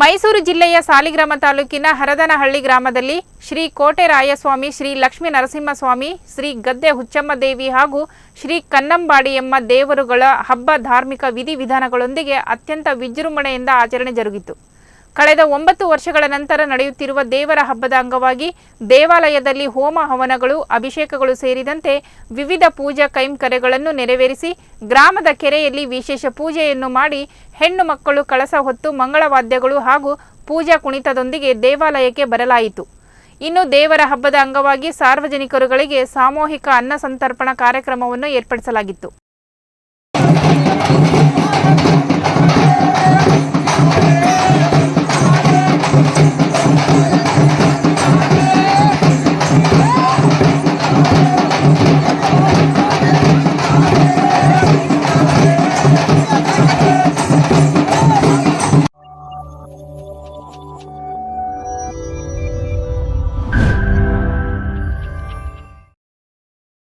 ಮೈಸೂರು ಜಿಲ್ಲೆಯ ಸಾಲಿಗ್ರಾಮ ತಾಲೂಕಿನ ಹರದನಹಳ್ಳಿ ಗ್ರಾಮದಲ್ಲಿ ಶ್ರೀ ಕೋಟೆ ರಾಯಸ್ವಾಮಿ ಶ್ರೀ ಲಕ್ಷ್ಮೀ ನರಸಿಂಹಸ್ವಾಮಿ, ಶ್ರೀ ಗದ್ದೆ ಹುಚ್ಚಮ್ಮ ದೇವಿ ಹಾಗೂ ಶ್ರೀ ಕನ್ನಂಬಾಡಿ ಎಂಬ ದೇವರುಗಳ ಹಬ್ಬ ಧಾರ್ಮಿಕ ವಿಧಿವಿಧಾನಗಳೊಂದಿಗೆ ಅತ್ಯಂತ ವಿಜೃಂಭಣೆಯಿಂದ ಆಚರಣೆ ಜರುಗಿತು. ಕಳೆದ ಒಂಬತ್ತು ವರ್ಷಗಳ ನಂತರ ನಡೆಯುತ್ತಿರುವ ದೇವರ ಹಬ್ಬದ ಅಂಗವಾಗಿ ದೇವಾಲಯದಲ್ಲಿ ಹೋಮ ಹವನಗಳು, ಅಭಿಷೇಕಗಳು ಸೇರಿದಂತೆ ವಿವಿಧ ಪೂಜಾ ಕೈಂಕರ್ಯಗಳನ್ನು ನೆರವೇರಿಸಿ ಗ್ರಾಮದ ಕೆರೆಯಲ್ಲಿ ವಿಶೇಷ ಪೂಜೆಯನ್ನು ಮಾಡಿ ಹೆಣ್ಣು ಮಕ್ಕಳು ಕಳಸ ಹೊತ್ತು ಮಂಗಳವಾದ್ಯಗಳು ಹಾಗೂ ಪೂಜಾ ಕುಣಿತದೊಂದಿಗೆ ದೇವಾಲಯಕ್ಕೆ ಬರಲಾಯಿತು. ಇನ್ನು ದೇವರ ಹಬ್ಬದ ಅಂಗವಾಗಿ ಸಾರ್ವಜನಿಕರುಗಳಿಗೆ ಸಾಮೂಹಿಕ ಅನ್ನ ಸಂತರ್ಪಣಾ ಕಾರ್ಯಕ್ರಮವನ್ನು ಏರ್ಪಡಿಸಲಾಗಿತ್ತು.